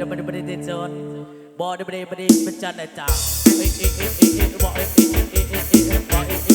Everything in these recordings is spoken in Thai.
ดบดบดเดจนบอดบดบดเป็นจันนะจ๊ะเอ๊ะเอ๊ะเอ๊ะเอ๊ะบอเอ๊ะเอ๊ะเอ๊ะเอ๊ะบอเอ๊ะ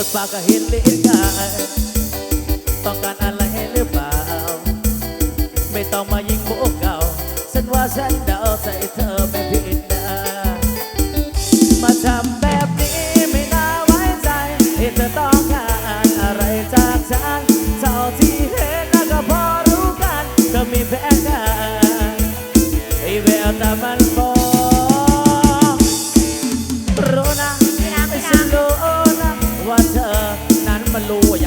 ปิดปากก็เห็นเลี้งกายต้องการอะไรหรือเปล่า ไม่ต้องมายิงโบกเก่า ฉันว่าฉันเดาใส่ Lord